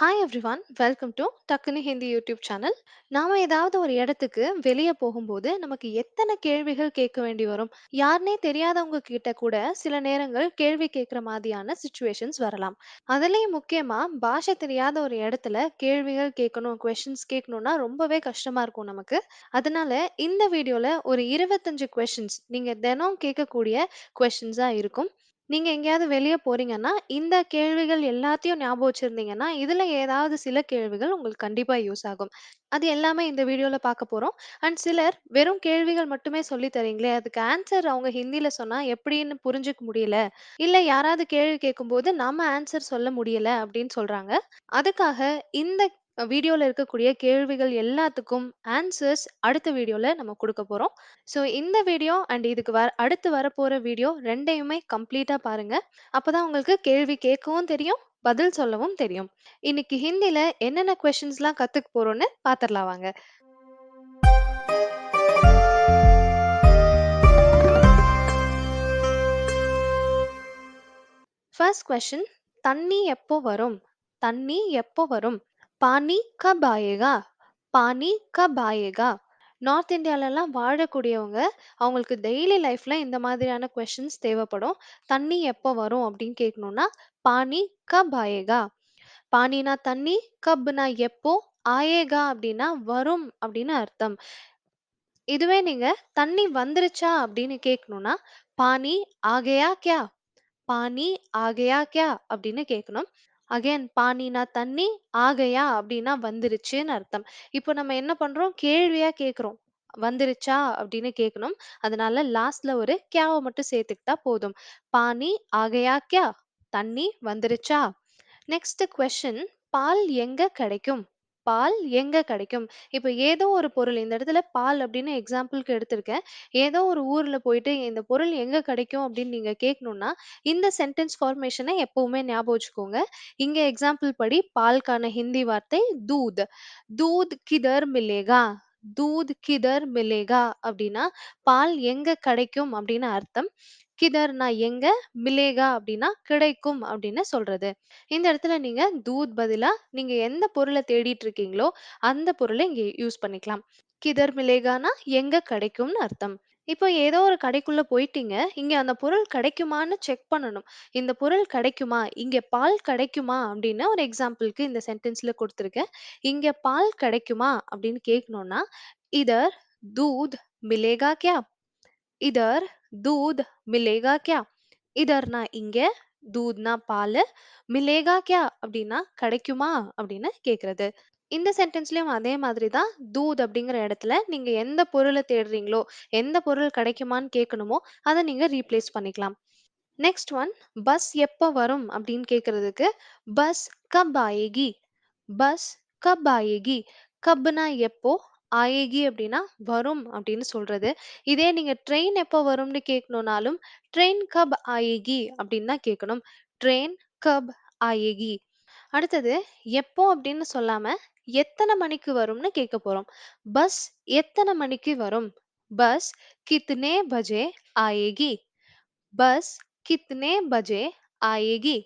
Hi everyone welcome to டக்குனு Hindi YouTube channel நாம ஏதாவது ஒரு இடத்துக்கு வெளியே போகும்போது நமக்கு எத்தனை கேள்விகள் கேட்க வேண்டி வரும்? யாருனே தெரியாதவங்க கிட்ட கூட சில நேரங்கள் கேள்வி கேட்குற மாதிரியான சுச்சுவேஷன்ஸ் வரலாம். அதுலேயும் முக்கியமா பாஷை தெரியாத ஒரு இடத்துல கேள்விகள் கேட்கணும் கொஷின்ஸ் கேட்கணும்னா ரொம்பவே கஷ்டமா இருக்கும் நமக்கு. அதனால இந்த வீடியோல ஒரு இருபத்தஞ்சு கொஷின்ஸ் நீங்க தினம் கேட்கக்கூடிய கொஷின்ஸா இருக்கும். நீங்க எங்கேயாவது வெளிய போறீங்கன்னா, இந்த கேள்விகள் எல்லாத்தையும் ஞாபகம் வச்சிருந்தீங்கன்னா, இதுல ஏதாவது சில கேள்விகள் உங்களுக்கு கண்டிப்பா யூஸ் ஆகும். அது எல்லாமே இந்த வீடியோல பார்க்க போறோம். அண்ட் சிலர் வெறும் கேள்விகள் மட்டுமே சொல்லி தரீங்களே, அதுக்கு ஆன்சர் அவங்க ஹிந்தில சொன்னா எப்படின்னு புரிஞ்சுக்க முடியல. இல்ல யாராவது கேள்வி கேட்கும்போது நம்ம ஆன்சர் சொல்ல முடியல அப்படின்னு சொல்றாங்க. அதுக்காக இந்த வீடியோவில் இருக்கக்கூடிய கேள்விகள் எல்லாத்துக்கும் ஆன்சர்ஸ் அடுத்த வீடியோவில் நம்ம கொடுக்க போகிறோம் ஸோ இந்த வீடியோ அண்ட் இதுக்கு வர அடுத்து வரப்போகிற வீடியோ ரெண்டையுமே கம்ப்ளீட்டாக பாருங்கள் அப்போ தான் உங்களுக்கு கேள்வி கேட்கவும் தெரியும், பதில் சொல்லவும் தெரியும். இன்னைக்கு ஹிந்தியில் என்னென்ன கொஷின்ஸ்லாம் கற்றுக்க போகிறோன்னு பார்த்துடலாம் வாங்க. ஃபர்ஸ்ட் கொஷின் தண்ணி எப்போ வரும்? தண்ணி எப்போ வரும்? பானி கப் ஆயேகா? பானி கப் ஆயேகா? நார்த் இந்தியாலலாம் வாழக்கூடியவங்க, அவங்களுக்கு டெய்லி லைஃப்ல இந்த மாதிரியான கொஷின்ஸ் தேவைப்படும். தண்ணி எப்போ வரும் அப்படின்னு கேட்கணும்னா, பானி கப் ஆயேகா? பானினா தண்ணி, கப்னா எப்போ, ஆயேகா அப்படின்னா வரும் அப்படின்னு அர்த்தம். இதுவே நீங்க தண்ணி வந்துருச்சா அப்படின்னு கேட்கணும்னா, பானி ஆகையா கியா? பானி ஆகையா கியா? அப்படின்னு கேட்கணும். அகைன் பானினா தண்ணி, ஆகையா அப்படின்னா வந்துருச்சுன்னு அர்த்தம். இப்போ நம்ம என்ன பண்றோம்? கேள்வியா கேட்குறோம் வந்துருச்சா அப்படின்னு கேட்கணும். அதனால லாஸ்ட்ல ஒரு கேவை மட்டும் சேர்த்துக்கிட்டா போதும். பானி ஆகையா கியா? தண்ணி வந்துருச்சா? நெக்ஸ்ட் கொஸ்டின் பால் எங்க கிடைக்கும்? பால் எங்க கிடைக்கும்? இப்ப ஏதோ ஒரு பொருள் இந்த இடத்துல பால் அப்படின்னு எக்ஸாம்பிள்க்கு எடுத்திருக்கேன். ஏதோ ஒரு ஊர்ல போயிட்டு இந்த பொருள் எங்க கிடைக்கும் அப்படின்னு நீங்க கேட்கணும்னா, இந்த சென்டென்ஸ் ஃபார்மேஷன எப்பவுமே ஞாபகம் வச்சுக்கோங்க. இங்க எக்ஸாம்பிள் படி பால்க்கான ஹிந்தி வார்த்தை தூத். தூத் கிதர் மிலேகா? தூத் கிதர் மிலேகா? அப்படின்னா பால் எங்க கிடைக்கும் அப்படின்னு அர்த்தம். கிதர்னா எங்க, மிலேகா அப்படின்னா கிடைக்கும் அப்படின்னு சொல்றது. இந்த இடத்துல நீங்க தூத் பதிலா நீங்க எந்த பொருளை தேடிட்டு இருக்கீங்களோ, அந்த பொருளை இங்க யூஸ் பண்ணிக்கலாம். கிதர் மிலேகானா எங்க கிடைக்கும்னு அர்த்தம். இப்போ ஏதோ ஒரு கடைக்குள்ள போயிட்டீங்க. இங்க அந்த பொருள் கிடைக்குமான்னு செக் பண்ணணும். இந்த பொருள் கிடைக்குமா? இங்க பால் கிடைக்குமா? அப்படின்னு ஒரு எக்ஸாம்பிளுக்கு இந்த சென்டென்ஸ்ல கொடுத்துருக்கேன் இங்க பால் கிடைக்குமா? அப்படின்னு கேட்கணும்னா, இதர் தூத் மிலேகா கியா? இதர் தூத் மிலேகா கியா? இதர்னா இங்க, தூத்னா பால் மிலேகா கியா? அப்படின்னா கிடைக்குமா? அப்படின்னு கேட்குறது இந்த சென்டென்ஸ்லயும் அதே மாதிரி தான் தூத் அப்படிங்கிற இடத்துல நீங்க எந்த பொருளை தேடுறீங்களோ, எந்த பொருள் கிடைக்குமான்னு கேட்கணுமோ, அதை நீங்க ரீப்ளேஸ் பண்ணிக்கலாம். நெக்ஸ்ட் ஒன் பஸ் எப்போ வரும் அப்படின்னு கேட்கறதுக்கு, பஸ் கப் ஆயேகி? பஸ் கப் ஆயேகி? கப்னா எப்போ, ஆயேகி அப்படின்னா வரும் அப்படின்னு சொல்றது. இதே நீங்க ட்ரெயின் எப்போ வரும்னு கேட்கணும்னாலும், ட்ரெயின் கப் ஆயேகி அப்படின்னு தான் கேட்கணும். ட்ரெயின் கப் ஆயேகி? அடுத்தது எப்போ அப்படின்னு சொல்லாம, எத்தனை மணிக்கு வரும்னு கேட்க போறோம். பஸ் எத்தனை மணிக்கு வரும்? பஸ் கித்னே பஜே ஆயேகி? பஸ் கித்னே பஜே ஆயேகி?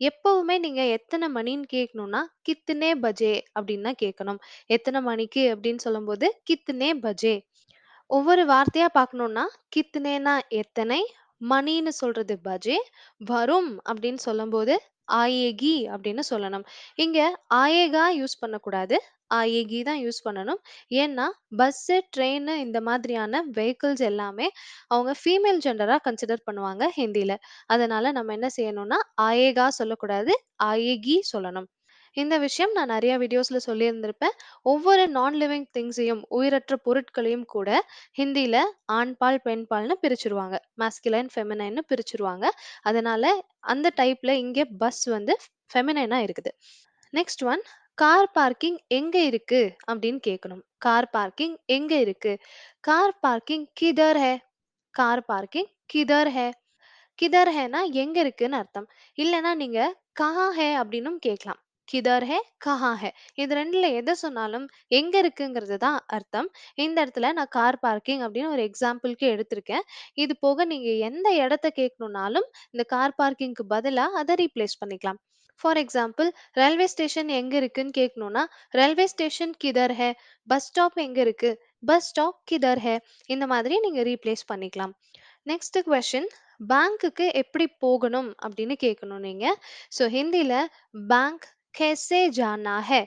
எப்பவுமே நீங்க எத்தனை மணின்னு கேட்கணும்னா, கித்தனே பஜே அப்படின்னு தான் கேட்கணும். எத்தனை மணிக்கு அப்படின்னு சொல்லும்போது, கித்தனே பஜே. ஒவ்வொரு வார்த்தையா பார்க்கணும்னா, கித்னேனா எத்தனை, மணின்னு சொல்றது பஜே, வரும் அப்படின்னு சொல்லும்போது ஆயேகி அப்படின்னு சொல்லணும். இங்க ஆயேகா யூஸ் பண்ணக்கூடாது. ஆயேகி தான் யூஸ் பண்ணணும். ஏன்னா பஸ்ஸு, ட்ரெயினு இந்த மாதிரியான வெஹிக்கிள்ஸ் எல்லாமே அவங்க ஃபீமேல் ஜெண்டராக கன்சிடர் பண்ணுவாங்க ஹிந்தியில் அதனால நம்ம என்ன செய்யணும்னா, ஆயேகா சொல்லக்கூடாது. ஆயேகி சொல்லணும். இந்த விஷயம் நான் நிறைய வீடியோஸ்ல சொல்லியிருந்திருப்பேன். ஒவ்வொரு நான் லிவிங் திங்ஸையும் உயிரற்ற பொருட்களையும் கூட ஹிந்தியில ஆண்பால், பெண்பால்னு பிரிச்சிருவாங்க மாஸ்குலைன், ஃபெமினைன்னு பிரிச்சுருவாங்க. அதனால அந்த டைப்ல இங்கே பஸ் வந்து ஃபெமினைனா இருக்குது. நெக்ஸ்ட் ஒன் கார் பார்க்கிங் எங்க இருக்கு? அப்படின்னு கேட்கணும். கார் பார்க்கிங் எங்க இருக்கு? கார் பார்க்கிங் கிதர் ஹே கார் பார்க்கிங் கிதர் ஹே கிதர் ஹேனா எங்க இருக்குன்னு அர்த்தம். இல்லைன்னா நீங்க கஹா ஹே அப்படின்னும் கேட்கலாம். கிதர் ஹே? கஹா ஹே? இது ரெண்டுல எதை சொன்னாலும் எங்க இருக்குங்கிறது தான் அர்த்தம். இந்த இடத்துல நான் கார் பார்க்கிங் அப்படின்னு ஒரு எக்ஸாம்பிள்க்கு எடுத்திருக்கேன். இது போக நீங்க எந்த இடத்த கேட்கணும்னாலும், இந்த கார் பார்க்கிங்க்கு பதிலா அதை ரீப்ளேஸ் பண்ணிக்கலாம். ஃபார் எக்ஸாம்பிள் ரயில்வே ஸ்டேஷன் எங்க இருக்குன்னு கேட்கணும்னா ரயில்வே ஸ்டேஷன் கிதர் ஹே? பஸ் ஸ்டாப் எங்க இருக்கு? பஸ் ஸ்டாப் கிதர் ஹே? இந்த மாதிரி நீங்க ரீப்ளேஸ் பண்ணிக்கலாம். நெக்ஸ்ட் கொஷின் பேங்க்குக்கு எப்படி போகணும் அப்படின்னு கேட்கணும் நீங்க. ஸோ ஹிந்தியில் பேங்க் கேசே ஜானா ஹே?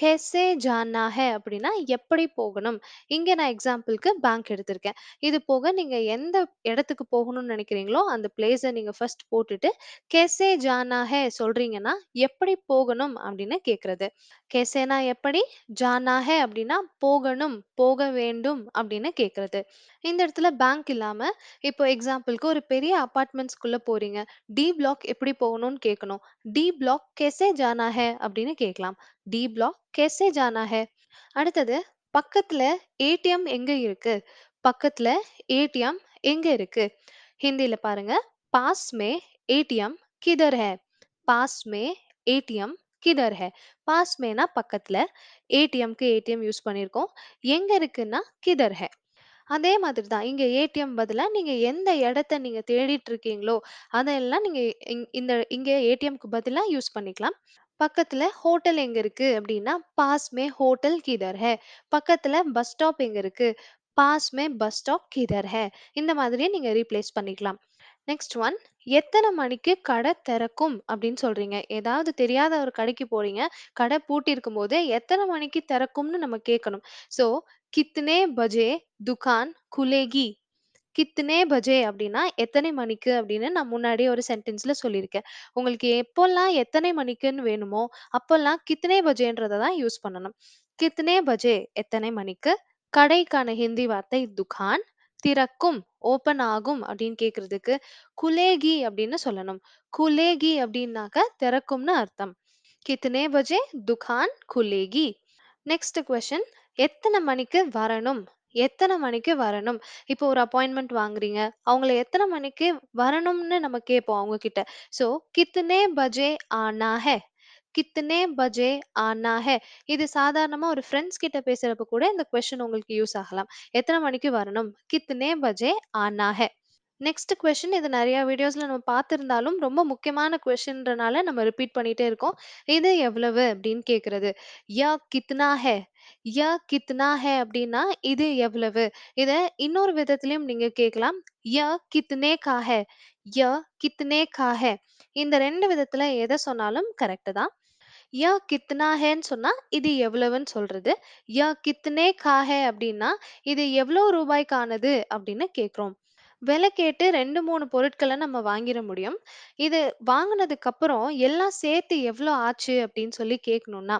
கேசே ஜானா ஹே? அப்படின்னா எப்படி போகணும்? இங்க நான் எக்ஸாம்பிளுக்கு பேங்க் எடுத்திருக்கேன். இது போக நீங்க எந்த இடத்துக்கு போகணும்னு நினைக்கிறீங்களோ அந்த பிளேஸை நீங்க ஃபர்ஸ்ட் போட்டுட்டு கேசே ஜானா ஹே? சொல்றீங்கன்னா எப்படி போகணும்? அப்படின்னு கேட்குறது கேசேனா எப்படி? ஜானா ஹே? அப்படின்னா போகணும் போக வேண்டும் அப்படின்னு கேட்குறது இந்த இடத்துல பேங்க் இல்லாம இப்போ எக்ஸாம்பிளுக்கு ஒரு பெரிய அபார்ட்மெண்ட்ஸ்குள்ள போறீங்க. டி பிளாக் எப்படி போகணும்னு கேட்கணும் டி பிளாக் கெசே ஜானா ஹே அப்படின்னு கேட்கலாம் டி பிளாக் கெசே ஜானா ஹே. அடுத்தது பக்கத்துல ஏடிஎம் எங்க இருக்கு? பக்கத்துல ஏடிஎம் எங்க இருக்கு? ஹிந்தியில பாருங்க. பாஸ் மே ஏடிஎம் கிதர் ஹே. பாஸ் மே ஏடிஎம் கிதர் ஹே. பாஸ் மேனா பக்கத்துல ஏடிஎம்க்கு ஏடிஎம் யூஸ் பண்ணியிருக்கோம் எங்க இருக்குன்னா கிதர் ஹே. அதே மாதிரி தான். இங்க ஏடிஎம் பதிலா நீங்க எந்த இடத்த நீங்க தேடிட்டு இருக்கீங்களோ அதெல்லாம் நீங்க இங்- இந்த இங்க ஏடிஎம்க்கு பதிலா யூஸ் பண்ணிக்கலாம். பக்கத்துல ஹோட்டல் எங்க இருக்கு அப்படின்னா பாஸ் மே ஹோட்டல் கிதர் ஹே. பக்கத்துல பஸ் ஸ்டாப் எங்க இருக்கு பாஸ் மே பஸ் ஸ்டாப் கிதர் ஹே. இந்த மாதிரியே நீங்க ரீப்ளேஸ் பண்ணிக்கலாம். நெக்ஸ்ட் ஒன் எத்தனை மணிக்கு கடை திறக்கும் அப்படின்னு சொல்றீங்க. ஏதாவது தெரியாத ஒரு கடைக்கு போறீங்க. கடை பூட்டியிருக்கும் போது எத்தனை மணிக்கு திறக்கும்னு நம்ம கேட்கணும். ஸோ கித்னே பஜே துகான் குலேகி. கித்னே பஜே அப்படின்னா எத்தனை மணிக்கு அப்படின்னு நான் முன்னாடியே ஒரு சென்டென்ஸ்ல சொல்லியிருக்கேன். உங்களுக்கு எப்போல்லாம் எத்தனை மணிக்குன்னு வேணுமோ அப்போல்லாம் கித்னே பஜேன்றதை தான் யூஸ் பண்ணணும். கித்னே பஜே எத்தனை மணிக்கு? கடைக்கான ஹிந்தி வார்த்தை துகான் திறக்கும் ஓபன் ஆகும் அப்படின்னு கேக்குறதுக்கு குலேகி அப்படின்னு சொல்லணும். குலேகி அப்படின்னாக்க திறக்கும்னு அர்த்தம். கித்னே பஜே துகான் குலேகி. நெக்ஸ்ட் கொஷன் எத்தனை மணிக்கு வரணும்? எத்தனை மணிக்கு வரணும்? இப்போ ஒரு அப்பாயின்மெண்ட் வாங்குறீங்க. அவங்கள எத்தனை மணிக்கு வரணும்னு நம்ம கேட்போம் அவங்க கிட்ட ஸோ கித்னே பஜே ஆனா ஹே கித்தனே பஜே ஆனா ஹே. இது சாதாரணமா ஒரு ஃப்ரெண்ட்ஸ் கிட்ட பேசுறப்ப கூட இந்த கொஸ்டின் உங்களுக்கு யூஸ் ஆகலாம். எத்தனை மணிக்கு வரணும்? கித்தனே பஜே ஆனா ஹே. நெக்ஸ்ட் கொஷின் இது நிறைய வீடியோஸ்ல நம்ம பார்த்துருந்தாலும் ரொம்ப முக்கியமான கொஸ்டின்றனால நம்ம ரிப்பீட் பண்ணிட்டே இருக்கோம். இது எவ்வளவு அப்படின்னு கேக்குறது. யா கித்னா ஹே. யா கித்னா ஹே அப்படின்னா இது எவ்வளவு? இத இன்னொரு விதத்திலயும் நீங்க கேட்கலாம். யா கித்னே கா ஹே. யா கித்னே கா ஹே. இந்த ரெண்டு விதத்துல எதை சொன்னாலும் கரெக்ட் தான். யா கித்னா ஹேன்னு சொன்னா இது எவ்வளவுன்னு சொல்றது. யா கித்னே கா ஹே அப்படின்னா இது எவ்வளவு ரூபாய்க்கானது அப்படின்னு கேட்குறோம். விலை கேட்டு ரெண்டு மூணு பொருட்களை நம்ம வாங்கிட முடியும். இது வாங்கினதுக்கு அப்புறம் எல்லாம் சேர்த்து எவ்வளோ ஆச்சு அப்படின்னு சொல்லி கேட்கணும்னா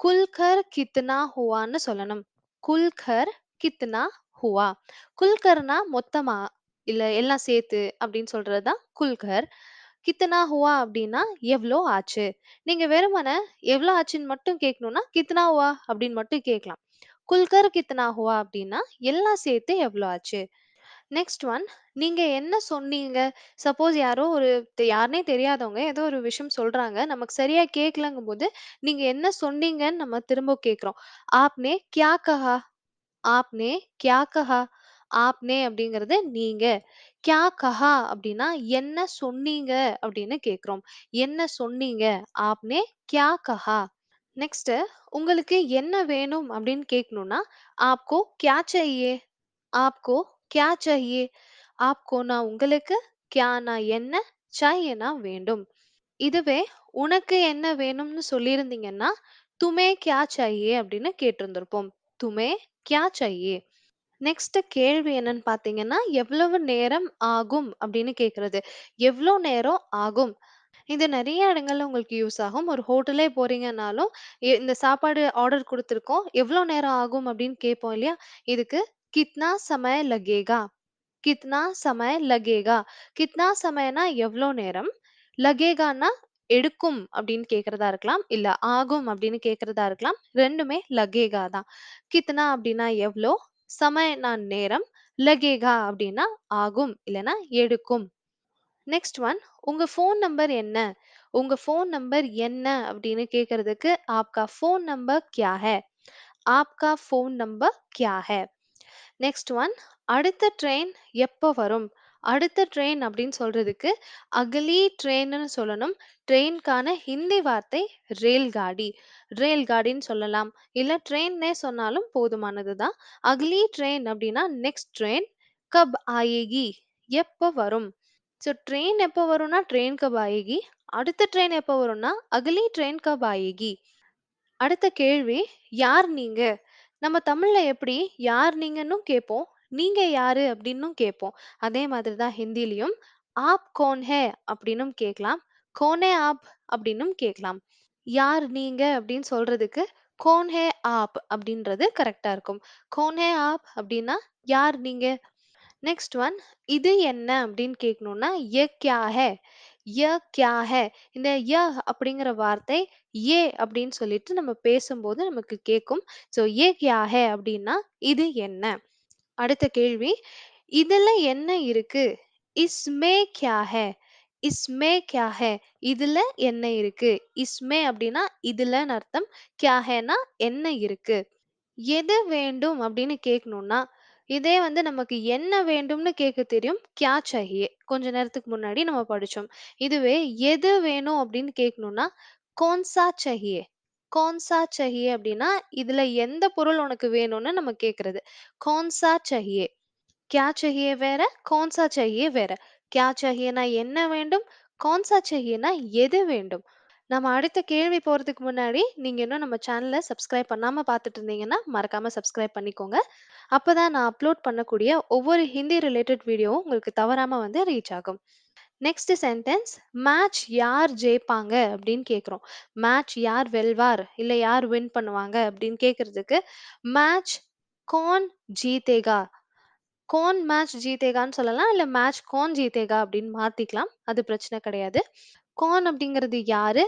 குல்கர் கித்னா ஹுவான்னு சொல்லணும். குல்கர் கித்னா ஹுவா. குல்கர்னா மொத்தமா இல்ல எல்லாம் சேர்த்து அப்படின்னு சொல்றதுதான் குல்கர் கித்தனா ஹுவா அப்படின்னா எவ்வளோ ஆச்சு? நீங்க வெறுமனே எவ்வளோ ஆச்சுன்னு மட்டும் கேட்கணும்னா கித்தனா ஹுவா அப்படின்னு மட்டும் கேட்கலாம் குல்கர் கித்தனா ஹுவா அப்படின்னா எல்லாம் சேர்த்து எவ்வளோ ஆச்சு? நெக்ஸ்ட் ஒன் நீங்க என்ன சொன்னீங்க? சப்போஸ் யாரோ ஒரு தெ- யாருனே தெரியாதவங்க ஏதோ ஒரு விஷயம் சொல்றாங்க நமக்கு சரியா கேட்கலங்கும் போது நீங்க என்ன சொன்னீங்கன்னு நம்ம திரும்ப கேட்குறோம் ஆப்னே கியா கஹா ஆப்னே கியா கஹா ஆப்னே அப்படிங்கிறது நீங்க. கியா கஹா அப்படின்னா என்ன சொன்னீங்க? அப்படின்னு கேட்குறோம். என்ன சொன்னீங்க? ஆப்னே கியா கஹா நெக்ஸ்ட் உங்களுக்கு என்ன வேணும்? அப்படின்னு கேட்கணும்னா ஆப்கோ கியா செய்யே ஆப்கோ கியா செய்யே நான் உங்களுக்கு கியானா என்ன? சாயேனா வேண்டும். இதுவே உனக்கு என்ன வேணும்னு சொல்லியிருந்தீங்கன்னா துமே கியா சாயே? அப்படின்னு கேட்டிருந்திருப்போம். துமே கியா சாயே? நெக்ஸ்ட் கேள்வி என்னன்னு பார்த்தீங்கன்னா, எவ்வளவு நேரம் ஆகும்? அப்படின்னு கேட்குறது எவ்வளோ நேரம் ஆகும்? இது நிறைய இடங்கள்ல உங்களுக்கு யூஸ் ஆகும். ஒரு ஹோட்டலே போறீங்கன்னாலும் எ- இந்த சாப்பாடு ஆர்டர் கொடுத்துருக்கோம். எவ்வளோ நேரம் ஆகும்? அப்படின்னு கேட்போம் இல்லையா? இதுக்கு கித்னா சமய லகேகா? கித்னா சமய லகேகா? கித்னா சமயனா எவ்வளோ நேரம்? லகேகானா எடுக்கும்? அப்படின்னு கேக்குறதா இருக்கலாம். இல்ல ஆகும் அப்படின்னு கேக்குறதா இருக்கலாம். ரெண்டுமே லகேகா தான். கித்னா அப்படின்னா எவ்வளோ சமயனா நேரம் லகேகா அப்படின்னா ஆகும் இல்லைன்னா எடுக்கும். நெக்ஸ்ட் ஒன் உங்க ஃபோன் நம்பர் என்ன? உங்க ஃபோன் நம்பர் என்ன அப்படின்னு கேட்கறதுக்கு ஆப்கா ஃபோன் நம்பர் கியா ஹே ஆப்கா ஃபோன் நம்பர் கியா ஹே நெக்ஸ்ட் ஒன் அடுத்த ட்ரெயின் எப்போ வரும்? அடுத்த ட்ரெயின் அப்படின்னு சொல்றதுக்கு அகலி ட்ரெயின்னு சொல்லணும். ட்ரெயின்க்கான ஹிந்தி வார்த்தை ரேல்காடி. ரேல்காடின்னு சொல்லலாம். இல்லை ட்ரெயின்னே சொன்னாலும் போதுமானது தான். அகலி ட்ரெயின் அப்படின்னா நெக்ஸ்ட் ட்ரெயின். கப் ஆயேகி எப்போ வரும்? ஸோ ட்ரெயின் எப்போ வரும்னா ட்ரெயின் கப் ஆயேகி. அடுத்த ட்ரெயின் எப்போ வரும்னா அகலி ட்ரெயின் கப் ஆயேகி. அடுத்த கேள்வி யார் நீங்க? நம்ம தமிழ்ல எப்படி யார் நீங்கன்னும் கேட்போம். நீங்க யாரு அப்படின்னும் கேட்போம். அதே மாதிரி தான் ஹிந்திலையும் ஆப் கோன் ஹே அப்படின்னும் கேட்கலாம். கோனே ஆப் அப்படின்னும் கேட்கலாம். யார் நீங்க அப்படின்னு சொல்றதுக்கு கோன் ஹே ஆப் அப்படின்றது கரெக்டா இருக்கும். கௌன் ஹே ஆப் அப்படின்னா யார் நீங்க? நெக்ஸ்ட் ஒன் இது என்ன அப்படின்னு கேட்கணும்னா ய கியா ஹே ய கியா ஹே இந்த ய அப்படிங்கிற வார்த்தை ஏ அப்படின்னு சொல்லிட்டு நம்ம பேசும்போது நமக்கு கேட்கும். ஸோ ஏ கியா ஹே அப்படின்னா இது என்ன? அடுத்த கேள்வி இதுல என்ன இருக்கு? இஸ்மே கியா ஹே இஸ்மே க்யா ஹே? இதுல என்ன இருக்கு? இஸ்மே அப்படின்னா இதுலன்னு அர்த்தம். க்யா ஹைன்னா என்ன இருக்கு? எது வேண்டும் அப்படின்னு கேட்கணும்னா இதே வந்து நமக்கு என்ன வேண்டும்னு கேட்க தெரியும். க்யா சாஹியே? கொஞ்ச நேரத்துக்கு முன்னாடி நம்ம படிச்சோம். இதுவே எது வேணும் அப்படின்னு கேட்கணும்னா கௌன் சஹியே சாஹியே? கௌன் சாஹியே அப்படின்னா இதுல எந்த பொருள் உனக்கு வேணும்னு நம்ம கேட்கறது. கௌன் சஹியே சாஹியே? க்யா சாஹியே வேற, கௌன் சா சாஹியே வேற. க்யா சாஹியேனா என்ன வேண்டும்? கௌன் சா சாஹியேனா எது வேண்டும்? நம்ம அடுத்த கேள்வி போறதுக்கு முன்னாடி நீங்க இன்னும் நம்ம சேனல சப்ஸ்கிரைப் பண்ணாம பார்த்துட்டு இருந்தீங்கன்னா மறக்காம சப்ஸ்கிரைப் பண்ணிக்கோங்க. அப்பதான் நான் அப்லோட் பண்ணக்கூடிய ஒவ்வொரு ஹிந்தி ரிலேட்டட் வீடியோவும் உங்களுக்கு தவறாம வந்து ரீச் ஆகும். நெக்ஸ்ட் சென்டென்ஸ் மேட்ச் யார் ஜெயிப்பாங்க அப்படின்னு கேட்குறோம். மேட்ச் யார் வெல்வார்? இல்ல யார் வின் பண்ணுவாங்க அப்படின்னு கேட்கறதுக்கு மேட்ச் கௌன் ஜீதேகா? கௌன் மேட்ச் ஜீதேகான்னு சொல்லலாம். இல்ல மேட்ச் கௌன் ஜீதேகா அப்படின்னு மாத்திக்கலாம். அது பிரச்சனை கிடையாது. கௌன் அப்படிங்கிறது யாரு?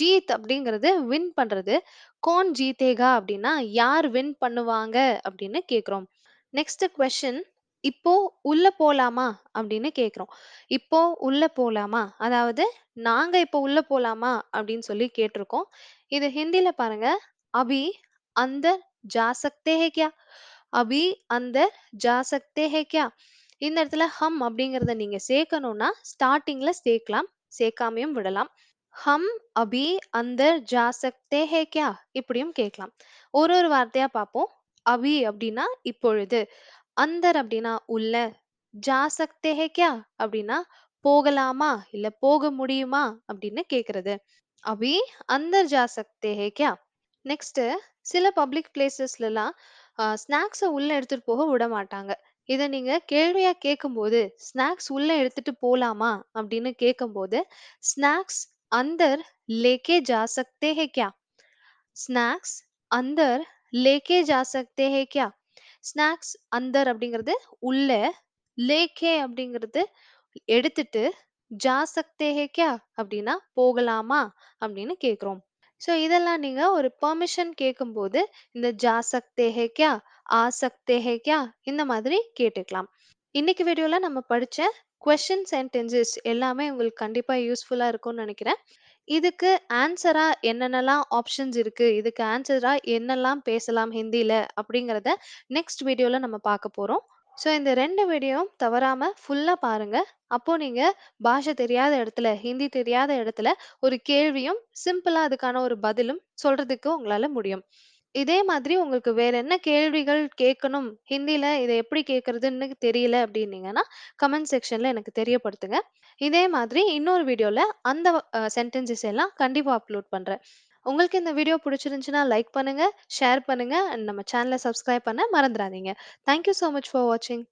ஜீத் அப்படிங்கிறது வின் பண்றது. கௌன் ஜீதேகா அப்படின்னா யார் வின் பண்ணுவாங்க அப்படின்னு கேட்குறோம். நெக்ஸ்ட் கொஸ்டின் இப்போ உள்ள போலாமா அப்படின்னு கேட்குறோம். இப்போ உள்ள போலாமா? அதாவது நாங்க இப்போ உள்ள போலாமா அப்படின்னு சொல்லி கேட்டிருக்கோம். இது ஹிந்தில பாருங்க. அபி அந்த ஜா சக்தே அபி அந்தர் ஜா சக்தே ஹே கியா இந்த இடத்துல ஹம் அப்படிங்கிறத நீங்க சேர்க்கணும்னா ஸ்டார்டிங்ல சேர்க்கலாம். சேர்க்காமையும் விடலாம். ஹம் அபி அந்தர் ஜா சக்தே ஹே க்யா? இப்படியும் கேட்கலாம். ஒரு ஒரு வார்த்தையா பார்ப்போம். அபி அப்படின்னா இப்பொழுது. அந்தர் அப்படின்னா உள்ள. ஜா சக்தே ஹே க்யா? அப்படின்னா போகலாமா? இல்ல போக முடியுமா? அப்படின்னு கேக்குறது அபி அந்தர் ஜா சக்தே ஹே க்யா? நெக்ஸ்ட் சில பப்ளிக் பிளேசஸ்ல எல்லாம் ஸ்நாக்ஸை உள்ள எடுத்துட்டு போக விடமாட்டாங்க. இத நீங்க கேள்வியா கேட்கும்போது, ஸ்நாக்ஸ் உள்ள எடுத்துட்டு போலாமா? அப்படின்னு கேட்கும்போது, ஸ்நாக்ஸ் அந்தர் லேக்கே ஜா சக்தே ஹை க்யா? ஸ்நாக்ஸ் அந்தர் லேக்கே ஜா சக்தே ஹை க்யா? ஸ்நாக்ஸ் அந்தர் அப்படிங்கிறது உள்ள, லேக்கே அப்படிங்கிறது எடுத்துட்டு, ஜா சக்தே ஹே கியா அப்படின்னா போகலாமா? அப்படின்னு கேட்குறோம் ஸோ இதெல்லாம் நீங்க ஒரு பெர்மிஷன் கேட்கும்போது, இந்த ஜா சக்தே ஹே கியா ஆ சக்தே ஹே கியா இந்த மாதிரி கேட்டுக்கலாம். இன்னைக்கு வீடியோல நம்ம படிச்ச கொஷின் சென்டென்சஸ் எல்லாமே உங்களுக்கு கண்டிப்பா யூஸ்ஃபுல்லா இருக்கும்னு நினைக்கிறேன். இதுக்கு ஆன்சராக என்னென்னலாம் ஆப்ஷன்ஸ் இருக்கு? இதுக்கு ஆன்சராக என்னெல்லாம் பேசலாம் ஹிந்தியில் அப்படிங்கிறத நெக்ஸ்ட் வீடியோல நம்ம பார்க்க போறோம். ஸோ இந்த ரெண்டு வீடியோவும் தவறாம ஃபுல்லா பாருங்க. அப்போ நீங்க பாஷை தெரியாத இடத்துல, ஹிந்தி தெரியாத இடத்துல ஒரு கேள்வியும், சிம்பிளா அதுக்கான ஒரு பதிலும் சொல்றதுக்கு உங்களால முடியும். இதே மாதிரி உங்களுக்கு வேற என்ன கேள்விகள் கேட்கணும், ஹிந்தியில் இதை எப்படி கேட்கறதுன்னு தெரியல அப்படின்னீங்கன்னா, கமெண்ட் செக்ஷன்ல எனக்கு தெரியப்படுத்துங்க. இதே மாதிரி இன்னொரு வீடியோல அந்த சென்டென்சஸ் எல்லாம் கண்டிப்பா அப்லோட் பண்றேன். உங்களுக்கு இந்த வீடியோ பிடிச்சிருந்துச்சுன்னா லைக் பண்ணுங்க, ஷேர் பண்ணுங்க அண்ட் நம்ம சேனலை சப்ஸ்கிரைப் பண்ண மறந்துடாதீங்க தேங்க் யூ மச் ஃபார் வாட்சிங்.